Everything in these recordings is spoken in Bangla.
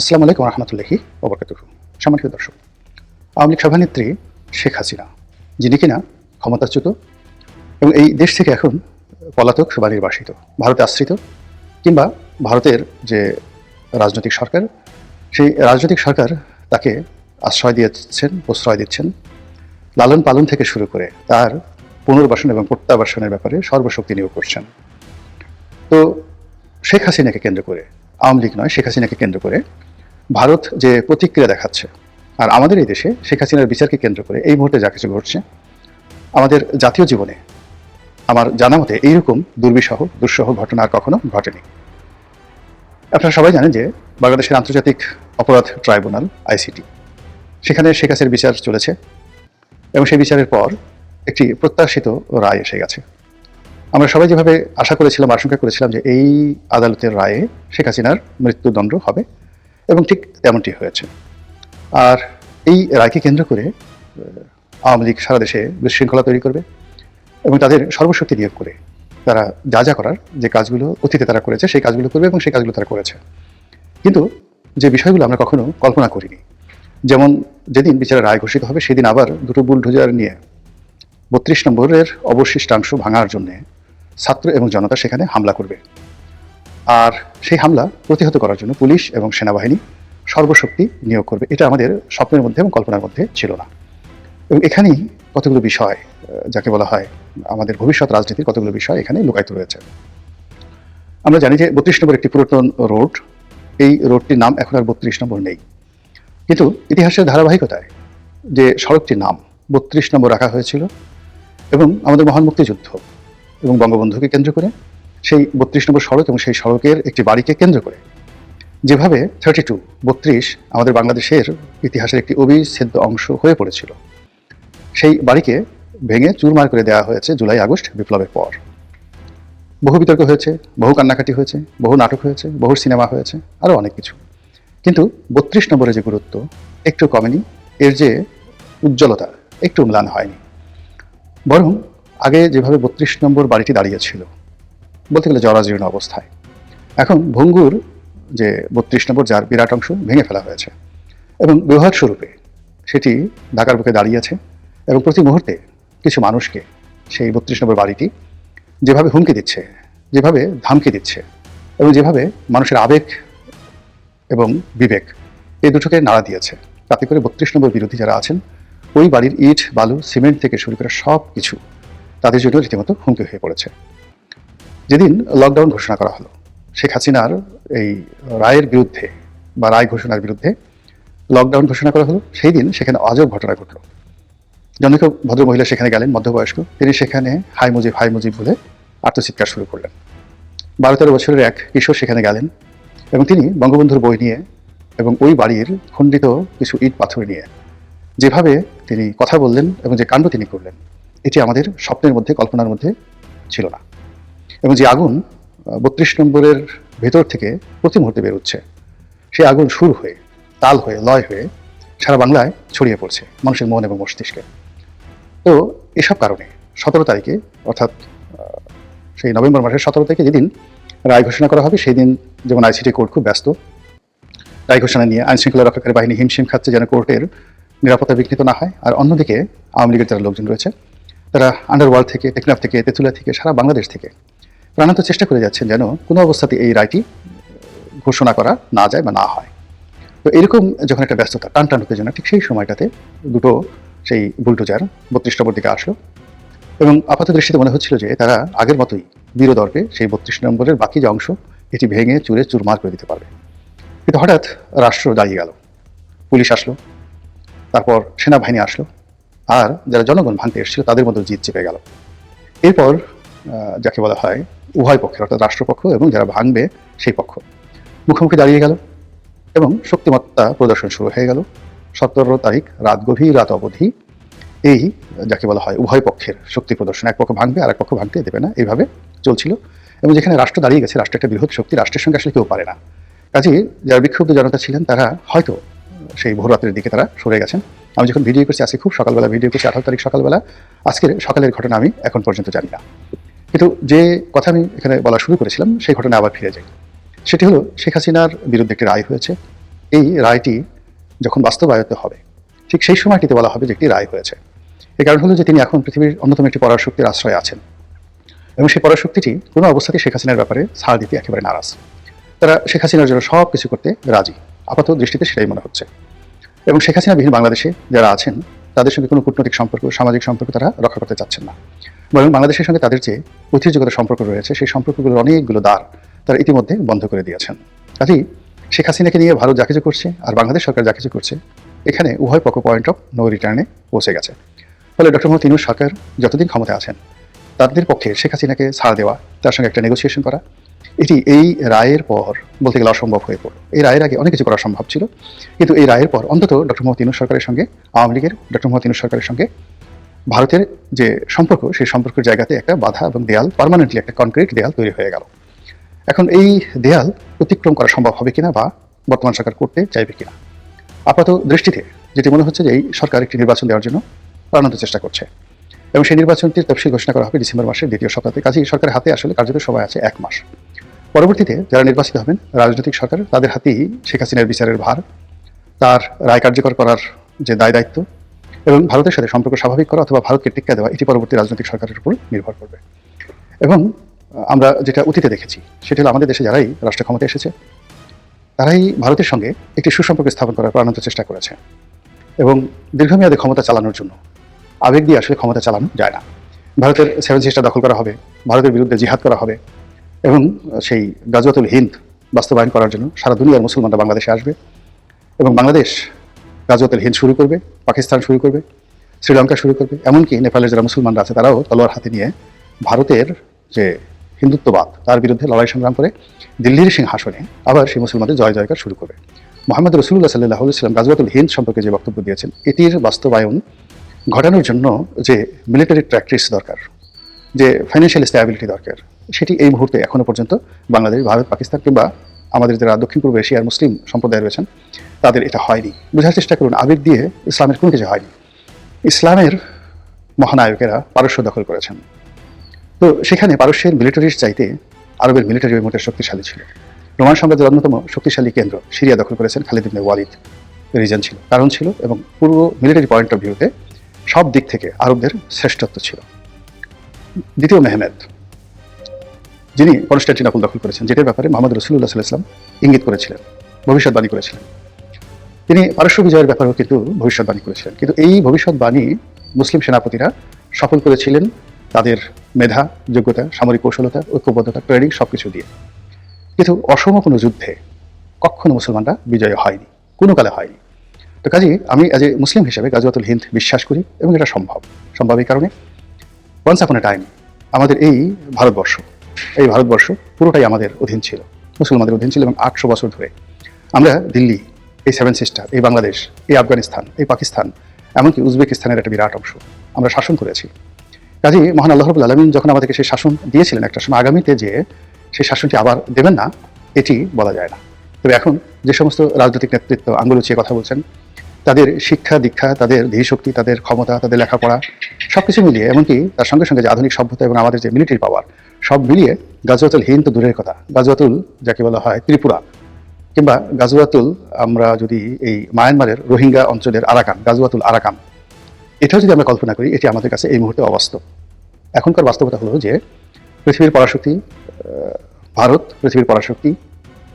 আসসালামু আলাইকুম রহমতুল্লাহি ওবরকাতুহ সম্মানিত দর্শক, আওয়ামী লীগ সভানেত্রী শেখ হাসিনা, যিনি কিনা ক্ষমতাচ্যুত এবং এই দেশ থেকে এখন পলাতক বা নির্বাসিত ভারতে আশ্রিত কিংবা ভারতের যে রাজনৈতিক সরকার, সেই রাজনৈতিক সরকার তাকে আশ্রয় দিয়েছেন, প্রশ্রয় দিচ্ছেন। লালন পালন থেকে শুরু করে তার পুনর্বাসন এবং প্রত্যাবাসনের ব্যাপারে সর্বশক্তি নিয়োগ করছেন। তো শেখ হাসিনাকে কেন্দ্র করে, আওয়ামী লীগ নয়, শেখ হাসিনাকে কেন্দ্র করে ভারত যে প্রতিক্রিয়া দেখাচ্ছে, আর আমাদের এই দেশে শেখ হাসিনার বিচারকে কেন্দ্র করে এই মুহূর্তে যা কিছু ঘটছে, আমাদের জাতীয় জীবনে আমার জানা মতে এইরকম দুর্বিষহ, দুঃসহ ঘটনা আর কখনো ঘটেনি। আপনারা সবাই জানেন যে বাংলাদেশের আন্তর্জাতিক অপরাধ ট্রাইব্যুনাল, আইসিটি, সেখানে শেখ হাসিনার বিচার চলেছে এবং সেই বিচারের পর একটি প্রত্যাশিত রায় এসে গেছে। আমরা সবাই যেভাবে আশা করেছিলাম, আশঙ্কা করেছিলাম যে এই আদালতের রায়ে শেখ হাসিনার মৃত্যুদণ্ড হবে এবং ঠিক তেমনটি হয়েছে। আর এই রায়কে কেন্দ্র করে আওয়ামী লীগ সারা দেশে বিশৃঙ্খলা তৈরি করবে এবং তাদের সর্বশক্তি নিয়োগ করে তারা যা যা করার যে কাজগুলো অতীতে তারা করেছে, সেই কাজগুলো করবে এবং সেই কাজগুলো তারা করেছে। কিন্তু যে বিষয়গুলো আমরা কখনো কল্পনা করিনি, যেমন যেদিন বিচারের রায় ঘোষিত হবে, সেদিন আবার দুটো বুলডোজার নিয়ে বত্রিশ নম্বরের অবশিষ্টাংশ ভাঙার জন্যে ছাত্র এবং জনতা সেখানে হামলা করবে। আর সেই হামলা প্রতিহত করার জন্য পুলিশ এবং সেনাবাহিনী সর্বশক্তি নিয়োগ করবে। এটা আমাদের স্বপ্নের মধ্যে এবং কল্পনার মধ্যে ছিল না। এবং এখানেই কতগুলো বিষয় যাকে বলা হয় আমাদের ভবিষ্যৎ রাজনীতির কতগুলো বিষয় এখানে লুকায়িত রয়েছে। আমরা জানি যে বত্রিশ নম্বর একটি পুরাতন রোড, এই রোডটির নাম এখন আর বত্রিশ নম্বর নেই। কিন্তু ইতিহাসের ধারাবাহিকতায় যে সড়কটির নাম বত্রিশ নম্বর রাখা হয়েছিল এবং আমাদের মহান মুক্তিযুদ্ধ এবং বঙ্গবন্ধুকে কেন্দ্র করে সেই বত্রিশ নম্বর সড়ক এবং সেই সড়কের একটি বাড়িকে কেন্দ্র করে। যেভাবে থার্টি টু বত্রিশ আমাদের বাংলাদেশের ইতিহাসের একটি অবিচ্ছেদ্য অংশ হয়ে পড়েছিল। সেই বাড়িকে ভেঙে চুরমার করে দেওয়া হয়েছে জুলাই, আগস্ট বিপ্লবের পর। বহু বিতর্ক হয়েছে, বহু কান্নাকাটি হয়েছে, বহু নাটক হয়েছে, বহু সিনেমা হয়েছে, আরও অনেক কিছু। কিন্তু বত্রিশ নম্বরের যে গুরুত্ব একটু কমেনি, এর যে উজ্জ্বলতা একটু ম্লান হয়নি। বরং আগে যেভাবে বত্রিশ নম্বর বাড়িটি দাঁড়িয়েছিল বলতে গেলে জরাজীর্ণ অবস্থায়। এখন ভঙ্গুর যে বত্রিশ নম্বর, যার বিরাট অংশ ভেঙে ফেলা হয়েছে এবং ব্যবহার স্বরূপে সেটি ঢাকার বুকে দাঁড়িয়েছে এবং প্রতি মুহূর্তে কিছু মানুষকে সেই বত্রিশ নম্বর বাড়িটি যেভাবে হুমকি দিচ্ছে, যেভাবে ধামকি দিচ্ছে এবং যেভাবে মানুষের আবেগ এবং বিবেক এই দুটোকে নাড়া দিয়েছে, তাতে করে বত্রিশ নম্বর বিরোধী যারা আছেন, ওই বাড়ির ইট, বালু, সিমেন্ট থেকে শুরু করে সব কিছু তাদের জন্য রীতিমতো হুমকি হয়ে পড়েছে। যেদিন লকডাউন ঘোষণা করা হলো, শেখ হাসিনার এই রায়ের বিরুদ্ধে বা রায় ঘোষণার বিরুদ্ধে লকডাউন ঘোষণা করা হলো, সেই দিন সেখানে আজব ঘটনা ঘটলো। জনৈক ভদ্রমহিলা সেখানে গেলেন, মধ্যবয়স্ক। তিনি সেখানে হাই মুজিব হাই মুজিব বলে আত্মচিৎকার শুরু করলেন। বারো তেরো বছরের এক কিশোর সেখানে গেলেন এবং তিনি বঙ্গবন্ধুর বই নিয়ে এবং ওই বাড়ির খণ্ডিত কিছু ইট পাথর নিয়ে যেভাবে তিনি কথা বললেন এবং যে কাণ্ড তিনি করলেন, এটি আমাদের স্বপ্নের মধ্যে, কল্পনার মধ্যে ছিল না। এবং যে আগুন বত্রিশ নম্বরের ভেতর থেকে প্রতি মুহূর্তে বেরোচ্ছে। সেই আগুন সুর হয়ে, তাল হয়ে, লয় হয়ে সারা বাংলায় ছড়িয়ে পড়ছে মানুষের মন এবং মস্তিষ্কে। তো এসব কারণে সতেরো তারিখে, অর্থাৎ সেই নভেম্বর মাসের সতেরো তারিখে যেদিন রায় ঘোষণা করা হবে, সেই দিন যেমন আইসিটি কোর্ট খুব ব্যস্ত, রায় ঘোষণা নিয়ে আইন শৃঙ্খলা রক্ষাকারী বাহিনী হিমশিম খাচ্ছে যেন কোর্টের নিরাপত্তা বিঘ্নিত না হয়। আর অন্যদিকে আওয়ামী লীগের যারা লোকজন রয়েছে, তারা আন্ডারওয়ার্ল্ড থেকে, টেকনাফ থেকে, তেঁতুলিয়া থেকে, সারা বাংলাদেশ থেকে প্রাণান্ত চেষ্টা করে যাচ্ছেন যেন কোনো অবস্থাতে এই রায়টি ঘোষণা করা না যায় বা না হয়। তো এরকম যখন একটা ব্যস্ততা টান টান উত্তেজনা ঠিক সেই সময়টাতে দুটো সেই বুলডোজার বত্রিশ নম্বর দিকে আসলো এবং আপাত দৃষ্টিতে মনে হচ্ছিল যে তারা আগের মতোই বীরদর্পে সেই বত্রিশ নম্বরের বাকি যে অংশ, এটি ভেঙে চুরে চুরমার করে দিতে পারবে। কিন্তু হঠাৎ রাষ্ট্র দাঁড়িয়ে গেল। পুলিশ আসলো, তারপর সেনাবাহিনী আসলো, আর যারা জনগণ ভাঙতে এসেছিল তাদের মধ্যে জিত চেপে গেল। এরপর যাকে বলা হয় উভয় পক্ষের অর্থাৎ রাষ্ট্রপক্ষ এবং যারা ভাঙবে সেই পক্ষ। মুখোমুখি দাঁড়িয়ে গেল এবং শক্তিমত্তা প্রদর্শন শুরু হয়ে গেল। সতেরো তারিখ রাত গভীর, রাত অবধি এই, যাকে বলা হয় উভয় পক্ষের শক্তি প্রদর্শন, এক পক্ষ ভাঙবে আর এক পক্ষ ভাঙতে দেবে না, এইভাবে চলছিল। এবং যেখানে রাষ্ট্র দাঁড়িয়ে গেছে, রাষ্ট্র একটা বৃহৎ শক্তি, রাষ্ট্রের সঙ্গে আসলে কেউ পারে না। কাজেই যারা বিক্ষুব্ধ জনতা ছিলেন, তারা হয়তো সেই ভোররাত্রের দিকে তারা সরে গেছেন। আমি যখন ভিডিও করছি, আজকে খুব সকালবেলা ভিডিও করছি, আঠারো তারিখ সকালবেলা। আজকের সকালের ঘটনা আমি এখন পর্যন্ত জানি না। কিন্তু যে কথা আমি এখানে বলা শুরু করেছিলাম, সেই ঘটনা আবার ফিরে যাই। সেটি হলো, শেখ হাসিনার বিরুদ্ধে একটি রায় হয়েছে। এই রায়টি যখন বাস্তবায়িত হবে, ঠিক সেই সময়টিতে বলা হবে যে একটি রায় হয়েছে। এই কারণ হলো যে তিনি এখন পৃথিবীর অন্যতম একটি পরাশক্তির আশ্রয়ে আছেন। এবং সেই পরাশক্তিটি কোনো অবস্থাতে শেখ হাসিনার ব্যাপারে ছাড় দিতে একেবারে নারাজ। তারা শেখ হাসিনার জন্য সব কিছু করতে রাজি আপাতত দৃষ্টিতে সেটাই মনে হচ্ছে। এবং শেখ হাসিনা বিহীন বাংলাদেশে যারা আছেন, তাদের সঙ্গে কোনো কূটনৈতিক সম্পর্ক, সামাজিক সম্পর্ক তারা রক্ষা করতে চাচ্ছেন না। বরং বাংলাদেশের সঙ্গে তাদের যে ঐতিহ্যগত সম্পর্ক রয়েছে, সেই সম্পর্কগুলোর অনেকগুলো দ্বার তারা ইতিমধ্যে বন্ধ করে দিয়েছেন। কাজেই শেখ হাসিনাকে নিয়ে ভারত যা কিছু করছে আর বাংলাদেশ সরকার যা কিছু করছে, এখানে উভয় পক্ষ পয়েন্ট অফ নো রিটার্নে পৌঁছে গেছে। ফলে ডক্টর মোহাম্মদ ইনুস সরকার যতদিন ক্ষমতায় আছেন, তাদের পক্ষে শেখ হাসিনাকে ছাড় দেওয়া, তার সঙ্গে একটা নেগোসিয়েশন করা, এটি এই রায়ের পর বলতে গেলে অসম্ভব হয়ে পড়ল। এই রায়ের আগে অনেক কিছু করা সম্ভব ছিল, কিন্তু এই রায়ের পর অন্তত ডক্টর মোহাম্মদ ইনুস সরকারের সঙ্গে, আওয়ামী লীগের ডক্টর মোহাম্মদ ইনুস সরকারের সঙ্গে ভারতের যে সম্পর্ক, সেই সম্পর্কের জায়গাতে একটা বাধা এবং দেয়াল পার্মানেন্টলি একটা কনক্রিট দেয়াল তৈরি হয়ে গেল। এখন এই দেয়াল অতিক্রম করা সম্ভব হবে কিনা বা বর্তমান সরকার করতে চাইবে কিনা? আপাত দৃষ্টিতে যেটি মনে হচ্ছে যে এই সরকার একটি নির্বাচন দেওয়ার জন্য প্রাণান্ত চেষ্টা করছে। এবং সেই নির্বাচনটির তফসিল ঘোষণা করা হবে ডিসেম্বর মাসের দ্বিতীয় সপ্তাহে কাজেই সরকারের হাতে আসলে কার্যত সময় আছে এক মাস। পরবর্তীতে যারা নির্বাচিত হবেন, রাজনৈতিক সরকার, তাদের হাতেই শেখ হাসিনার বিচারের ভার, তার রায় কার্যকর করার যে দায় দায়িত্ব এবং ভারতের সাথে সম্পর্ক স্বাভাবিক করা অথবা ভারতকে টিক্কা দেওয়া এটি পরবর্তী রাজনৈতিক সরকারের উপর নির্ভর করবে। এবং আমরা যেটা অতীতে দেখেছি, সেটি হলো আমাদের দেশে যারাই রাষ্ট্র ক্ষমতা এসেছে, তারাই ভারতের সঙ্গে একটি সুসম্পর্ক স্থাপন করার প্রাণান্ত চেষ্টা করেছে এবং দীর্ঘমেয়াদে ক্ষমতা চালানোর জন্য। আবেগ দিয়ে আসলে ক্ষমতা চালানো যায় না। ভারতের সেভেন সিস্টার দখল করা হবে, ভারতের বিরুদ্ধে জিহাদ করা হবে এবং সেই গাজওয়াতুল হিন্দ বাস্তবায়ন করার জন্য সারা দুনিয়ার মুসলমানরা বাংলাদেশে আসবে এবং বাংলাদেশ গাজওয়াতুল হিন্দ শুরু করবে, পাকিস্তান শুরু করবে, শ্রীলঙ্কা শুরু করবে, এমনকি নেপালের যারা মুসলমানরা আছে তারাও তলোয়ার হাতে নিয়ে ভারতের যে হিন্দুত্ববাদ, তার বিরুদ্ধে লড়াই সংগ্রাম করে দিল্লির সিংহাসনে আবার সেই মুসলমানদের জয় জয়কার শুরু করবে। মোহাম্মদ রসুল্লাহ সাল্লাহ সাল্লাম গাজওয়াতুল হিন্দ সম্পর্কে যে বক্তব্য দিয়েছেন, এটির বাস্তবায়ন ঘটানোর জন্য যে মিলিটারি প্র্যাকটিস দরকার, যে ফাইন্যান্সিয়াল স্ট্যাবিলিটি দরকার, সেটি এই মুহূর্তে এখনও পর্যন্ত বাংলাদেশ, ভারত, পাকিস্তান কিংবা আমাদের যারা দক্ষিণ পূর্ব এশিয়ার মুসলিম সম্প্রদায় রয়েছেন, তাদের এটা হয়নি। বোঝার চেষ্টা করুন, আবেগ দিয়ে ইসলামের কোনো কিছু হয়নি। ইসলামের মহানায়কেরা পারস্য দখল করেছেন। তো সেখানে পারস্যের মিলিটারির চাইতে আরবের মিলিটারি ওই মুহূর্তে শক্তিশালী ছিল। রোমান সাম্রাজ্যের অন্যতম শক্তিশালী কেন্দ্র সিরিয়া দখল করেছেন খালিদ ইবনে ওয়ালিদ। রিজন ছিল, কারণ ছিল এবং পুরো মিলিটারি পয়েন্ট অফ ভিউতে সব দিক থেকে আরবদের শ্রেষ্ঠত্ব ছিল। দ্বিতীয় মেহমেদ যিনি কনস্টান্টিনাপুল দখল করেছেন, যেটার ব্যাপারে মোহাম্মদ রসুল্লাহ সাল্লাম ইঙ্গিত করেছিলেন, ভবিষ্যৎবাণী করেছিলেন। তিনি পারস্য বিজয়ের ব্যাপারেও কিন্তু ভবিষ্যৎবাণী করেছিলেন। কিন্তু এই ভবিষ্যৎবাণী মুসলিম সেনাপতিরা সফল করেছিলেন তাদের মেধা, যোগ্যতা, সামরিক কৌশলতা, ঐক্যবদ্ধতা, ট্রেনিং সব কিছু দিয়ে। কিন্তু অসম কোনো যুদ্ধে কখনো মুসলমানরা বিজয় হয়নি, কোনো কালে হয়নি। তো কাজে, আমি অ্যাজ এ মুসলিম হিসেবে গাজওয়াতুল হিন্দ বিশ্বাস করি এবং এটা সম্ভব সম্ভব এই কারণে। ওয়ান্স আপন এ টাইম আমাদের এই ভারতবর্ষ এই ভারতবর্ষ পুরোটাই আমাদের অধীন ছিল, মুসলমানদের অধীন ছিল এবং আটশো বছর ধরে। আমরা দিল্লি, এই সেভেন সিস্টার এই বাংলাদেশ, এই আফগানিস্তান, এই পাকিস্তান, এমনকি উজবেকিস্তানের একটা বিরাট অংশ আমরা শাসন করেছি। কাজেই মহান আল্লাহ রবুল আলমিন যখন আমাদেরকে সেই শাসন দিয়েছিলেন একটা সময়, আগামীতে যে সেই শাসনটি আবার দেবেন না, এটি বলা যায় না। তবে এখন যে সমস্ত রাজনৈতিক নেতৃত্ব আঙ্গুল উঁচিয়ে কথা বলছেন, তাদের শিক্ষা, দীক্ষা, তাদের ধীশক্তি তাদের ক্ষমতা, তাদের লেখাপড়া সব কিছু মিলিয়ে, এমনকি তার সঙ্গে সঙ্গে যে আধুনিক সভ্যতা এবং আমাদের যে মিলিটারি পাওয়ার সব মিলিয়ে গাজওয়াতুল হিন্দ তো দূরের কথা। গাজওয়াতুল যাকে বলা হয় ত্রিপুরা। কিংবা গাজওয়াতুল আমরা যদি এই মায়ানমারের রোহিঙ্গা অঞ্চলের আরাকান, গাজওয়াতুল আরাকান, এটাও যদি আমরা কল্পনা করি, এটি আমাদের কাছে এই মুহূর্তে অবাস্তব। এখনকার বাস্তবতা হলো যে, পৃথিবীর পরাশক্তি ভারত, পৃথিবীর পরাশক্তি,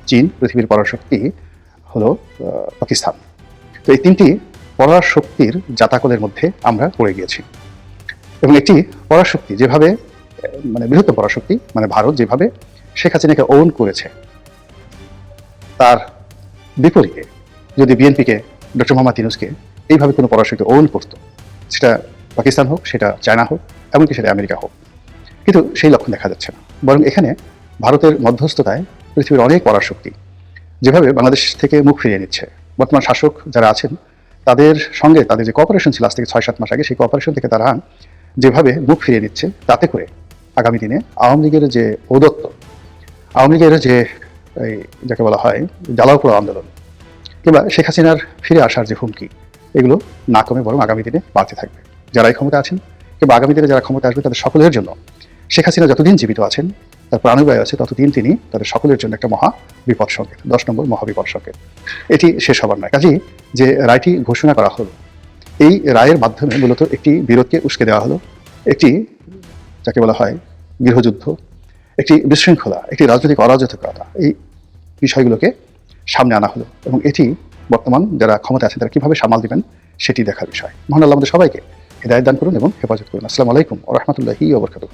চীন, পৃথিবীর পরাশক্তি হলো পাকিস্তান। তো এই তিনটি পরাশক্তির জাতাকলের মধ্যে আমরা পড়ে গিয়েছি। এবং একটি পরাশক্তি যেভাবে মানে বৃহত্তম পরাশক্তি মানে ভারত যেভাবে শেখ হাসিনাকে ওন করেছে, তার বিপরীতে যদি বিএনপিকে ডক্টর মোহাম্মদ ইউনুসকে এইভাবে কোনো পরাশক্তি ওন করতো, সেটা পাকিস্তান হোক, সেটা চায়না হোক, এমনকি সেটা আমেরিকা হোক, কিন্তু সেই লক্ষণ দেখা যাচ্ছে না। বরং এখানে ভারতের মধ্যস্থতায় পৃথিবীর অনেক পরাশক্তি যেভাবে বাংলাদেশ থেকে মুখ ফিরিয়ে নিচ্ছে। বর্তমান শাসক যারা আছেন, তাদের সঙ্গে তাদের যে কপারেশন ছিল, আজ থেকে ছয় সাত মাস আগে সেই কপারেশন থেকে তারা যেভাবে মুখ ফিরিয়ে নিচ্ছে, তাতে করে আগামী দিনে আওয়ামী লীগের যে ঔদত্ত, আওয়ামী লীগের যে এই যাকে বলা হয় জ্বালাও পোড়া আন্দোলন, কিংবা শেখ হাসিনার ফিরে আসার যে হুমকি, এগুলো না কমে বরং আগামী দিনে বাড়তে থাকবে। যারাই ক্ষমতা আছেন, কিংবা আগামী দিনে যারা ক্ষমতা আসবে, তাদের সকলের জন্য শেখ হাসিনা যতদিন জীবিত আছেন, তার প্রাণবায়ু আছে, ততদিন তিনি তাদের সকলের জন্য একটা মহা বিপদ সংকেত, দশ নম্বর মহাবিপদ সংকেত। এটি শেষ হবার নয়। কাজেই যে রায়টি ঘোষণা করা হলো, এই রায়ের মাধ্যমে মূলত একটি বিরোধকে উস্কে দেওয়া হলো, একটি যাকে বলা হয় গৃহযুদ্ধ, একটি বিশৃঙ্খলা, একটি রাজনৈতিক অরাজকতা, এই বিষয়গুলোকে সামনে আনা হলো এবং এটি বর্তমান যারা ক্ষমতা আছেন তারা কীভাবে সামাল দিবেন সেটি দেখার বিষয়। মহান আল্লাহ আমাদের সবাইকে হৃদায়ত দান করুন এবং হেফাজত করুন। আসসালামু আলাইকুম রহমতুল্লাহি ওবরকাতুহ